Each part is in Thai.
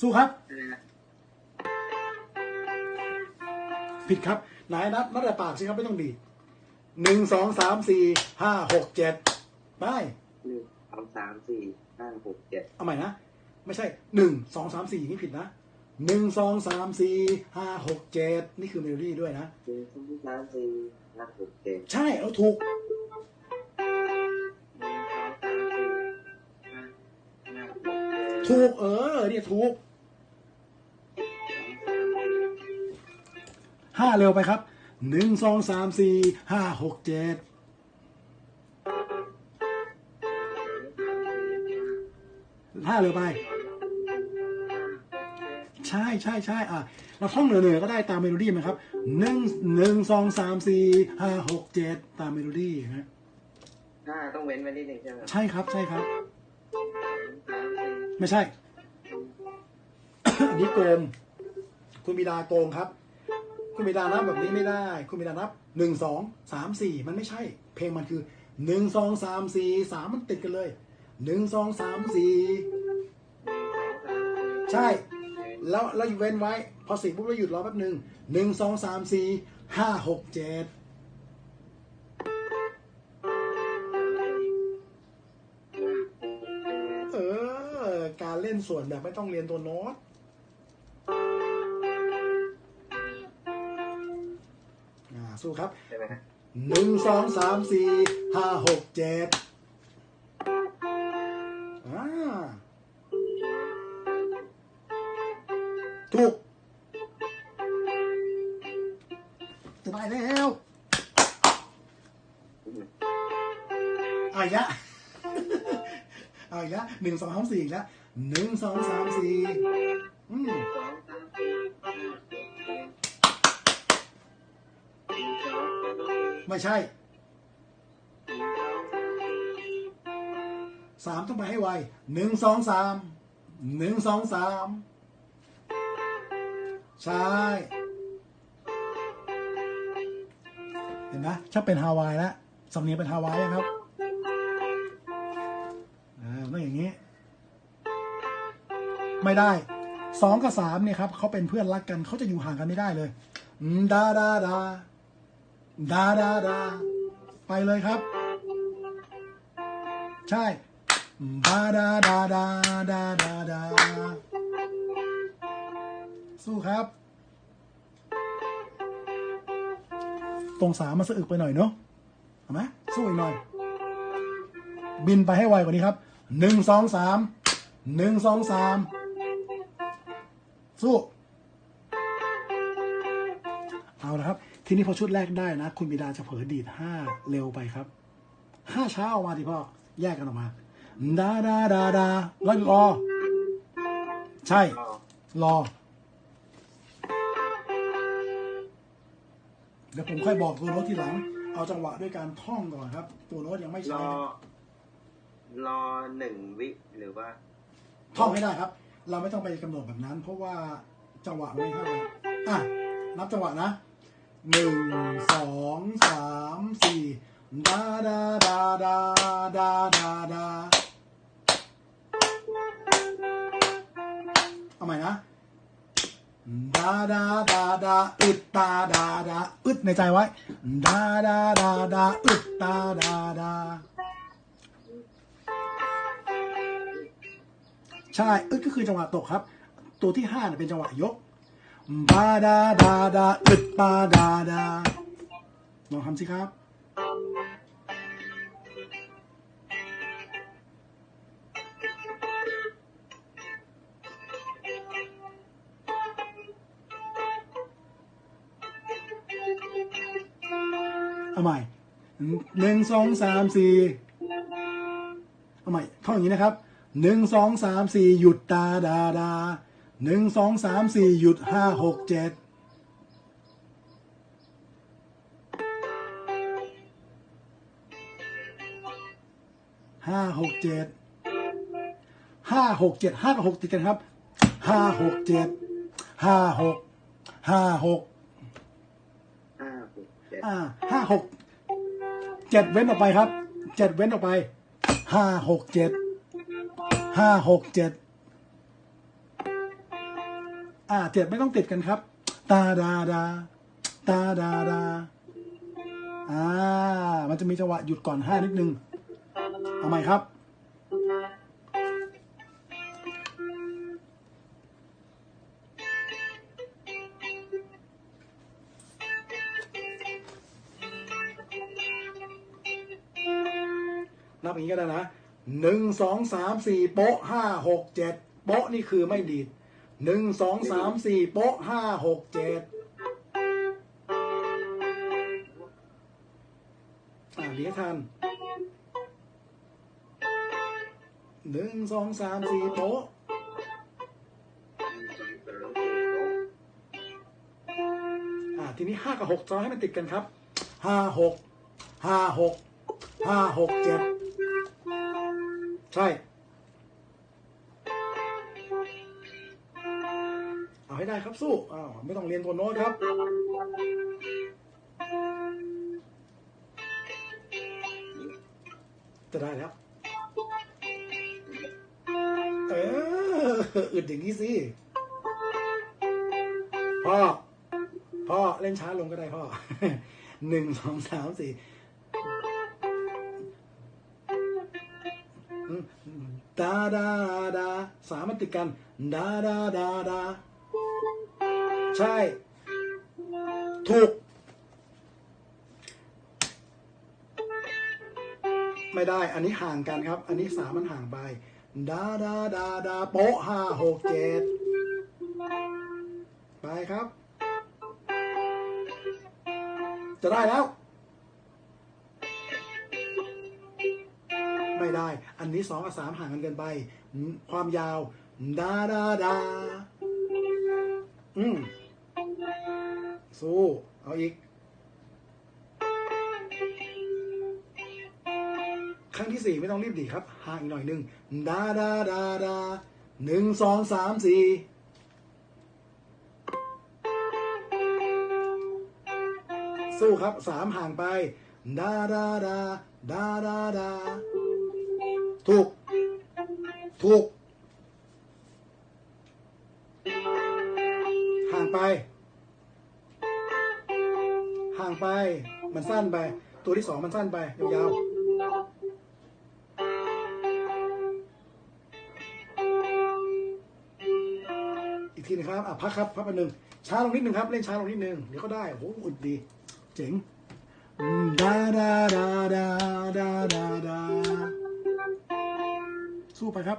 สู้ครับอะไรนะผิดครับ ไหนนับนับแต่ปากสิครับไม่ต้องดีดหนึ่งสองสามสี่ห้าหกเจ็ดไปหนึ่งสองสามสี่ห้าหกเจ็ดเอาใหม่นะ ไม่ใช่หนึ่งสองสามสี่อย่างนี้ผิดนะหนึ่งสองสามสี่ห้าหกเจ็ดนี่คือเมโลดี้ด้วยนะหนึ่งสองสามสี่ห้าหกเจ็ดใช่เอาถูกหนึ่งสองสามสี่ห้าห้าหกเจ็ดถูกเออเนี่ยถูก ห้าเร็วไปครับหนึ่งสองสามสี่ห้าหกเจ็ดห้าเร็วไป ใช่ใช่ใช่อะเราท่องเหนือๆก็ได้ตามเมโลดี้ไหมครับหนึ่งหนึ่งสองสามสี่ห้าหกเจ็ดตามเมโลดี้นะห้าต้องเว้นไว้นิดหนึ่งใช่ไหมครับใช่ครับใช่ครับสามสี่ไม่ใช่ อันนี้โกงคุณบิดาโกงครับ คุณบิดานับแบบนี้ไม่ได้ คุณบิดานับหนึ่งสองสามสี่มันไม่ใช่ เพลงมันคือหนึ่งสองสามสี่สามมันติดกันเลยหนึ่งสองสามสี่ใช่ แล้วแล้วเว้นไว้ พอสี่ปุ๊บเราหยุดรอแป๊บหนึ่งหนึ่งสองสามสี่ห้าหกเจ็ดเออ การเล่นส่วนแบบไม่ต้องเรียนตัวโน้ต สู้ครับใช่ไหมฮะหนึ่งสองสามสี่ห้าหกเจ็ดอ่าถูกจะได้แล้วเอาอีกแล้วเอาอีกแล้วหนึ่งสองสามสี่อีกแล้วหนึ่งสองสามสี่อืม สองสาม ไม่ใช่สามต้องไปให้ไวหนึ่งสองสามหนึ่งสองสามใช่เห็นไหมชอบเป็นฮาวายแล้วสำเนียงเป็นฮาวายยังครับอ่าต้องอย่างนี้ ไม่ได้สองกับสามเนี่ยครับเขาเป็นเพื่อนรักกันเขาจะอยู่ห่างกันไม่ได้เลยอืมดาดาดา ดาดาดาไปเลยครับ ใช่บาดาดาดาดาดาดาสู้ครับ ตรงสามมาสะอึกไปหน่อยเนาะเอาไหมสู้อีกหน่อย บินไปให้ไวกว่านี้ครับหนึ่งสองสามหนึ่งสองสามสู้ เอาละครับ ทีนี้พอชุดแรกได้นะ คุณบิดาจะเผลอดีดห้าเร็วไปครับห้าช้าออกมาดิพ่อ แยกกันออกมาดาดาดาดาแล้วรอ ใช่ก็รอ เดี๋ยวผมค่อยบอกตัวโน้ตทีหลัง เอาจังหวะด้วยการท่องก่อนครับ ตัวโน้ตยังไม่รใช้อนะรอหนึ่งวิหรือว่า ท่องให้ได้ครับ เราไม่ต้องไปกำหนดแบบนั้น เพราะว่าจังหวะมันไม่เท่ากันอะ นับจังหวะนะ หนึ่งสองสามสี่ดาดาดาดาดาดาดาเอาใหม่นะดาดาดาดาอึดตาดาดาอึดในใจไว้ดาดาดาดาอึดตาดาดาใช่อึดก็คือจังหวะตกครับ ตัวที่ห้าเนี่ยเป็นจังหวะยก บาดาดาดาอึดปาดาดาลองทำสิครับ เอาใหม่หนึ่งสองสามสี่เอาใหม่ท่องอย่างนี้นะครับหนึ่งสองสามสี่หยุดตาดาดา หนึ่งสองสามสี่หยุดห้าหกเจ็ดห้าหกเจ็ดห้าหกเจ็ดห้ากับหกติดกันครับห้าหกเจ็ดห้าหกห้าหกห้าหกเจ็ดอ่าห้าหกเจ็ดเว้นออกไปครับเจ็ดเว้นออกไปห้าหกเจ็ดห้าหกเจ็ด อ่าเจ็ดไม่ต้องติดกันครับ ตาดาดา ตาดาดา อ่า มันจะมีจังหวะหยุดก่อนห้านิดนึง เอาใหม่ครับ นับอย่างนี้ก็ได้นะหนึ่งสองสามสี่โป๊ะห้าหกเจ็ดโป๊ะนี่คือไม่ดีด หนึ่งสองสามสี่โป๊ะห้าหกเจ็ดอ่าดีให้ทันหนึ่งสองสามสี่โป๊ะอ่าทีนี้ห้ากับหกจอให้มันติดกันครับห้าหกห้าหกห้าหกเจ็ดใช่ ให้ได้ครับสู้อ้าวไม่ต้องเรียนตัวโน้ตครับ จะได้แล้วเอออึดอย่างนี้สิพ่อพ่อเล่นช้าลงก็ได้พ่อหนึ่งสองสามสี่ดาดาดาสามมันติดกันดาดาดาดา ใช่ ถูก ไม่ได้ อันนี้ห่างกันครับ อันนี้สามมันห่างไป ดาดาดาดาโปะห้าหกเจ็ดไปครับ จะได้แล้ว ไม่ได้ อันนี้สองกับสามห่างกันเกินไป ความยาว ดาดาดาอืม สู้ เอาอีก ครั้งที่สี่ไม่ต้องรีบดีครับห่างอีกหน่อยหนึ่งดาดาดาดาหนึ่งสองสามสี่สู้ครับสามห่างไปดาดาดาดาดาดาถูก ถูก ห่างไปางไป มันสั้นไป ตัวที่สองมันสั้นไป ยาวๆ อีกทีนะครับอะพักครับ พักไปหนึ่งช้าลงนิดหนึ่งครับ เล่นช้าลงนิดหนึ่งเดี๋ยวก็ได้โอ้โหอุดดี เจ๋งดาดาดาดาดาดาดาสู้ไปครับ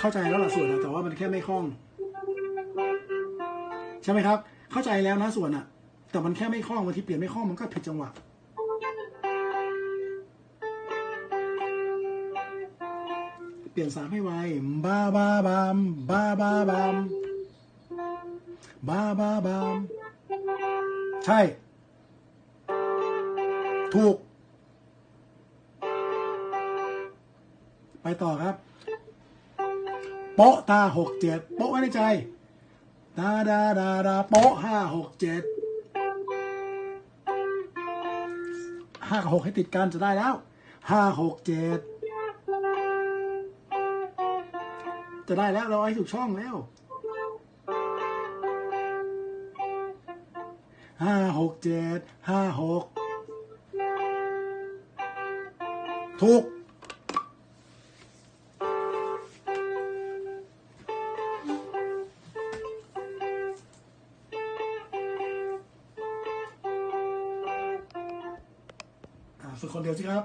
เข้าใจแล้วล่ะส่วนอะแต่ว่ามันแค่ไม่คล่อง ใช่ไหมครับ เข้าใจแล้วนะส่วนอะแต่มันแค่ไม่คล่องบางทีเปลี่ยนไม่คล่องมันก็ผิดจังหวะเปลี่ยนสามให้ไวบาบาบามบาบาบามบาบาบามใช่ ถูก ไปต่อครับ โป๊ะตาหกเจ็ดโป๊ะไว้ในใจดาดาดาดาโป๊ะห้าหกเจ็ดห้ากับหกให้ติดกันจะได้แล้วห้าหกเจ็ดจะได้แล้วเราเอาให้ถูกช่องแล้วห้าหกเจ็ดห้าหกถูก ฝึกคนเดียวสิครับ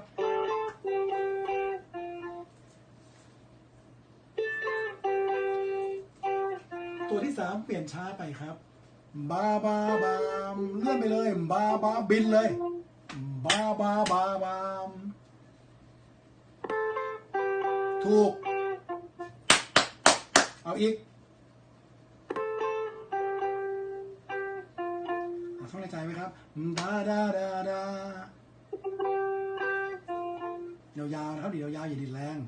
ตัวที่สามเปลี่ยนช้าไปครับ บาบาบามเลื่อนไปเลย บาบาบินเลย บาบาบาบามถูก เอาอีกอะท่องในใจไหมครับ ดาดาดาดา ยาวๆนะครับดียวยาวๆอย่าดีดแรง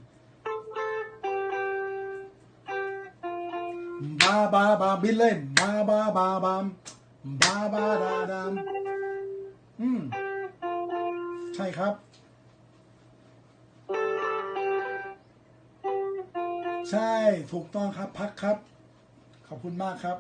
บาบาบาบินเลยบาบาบาบามบาบาดาดามอืมใช่ครับ ใช่ถูกต้องครับพักครับ ขอบคุณมากครับ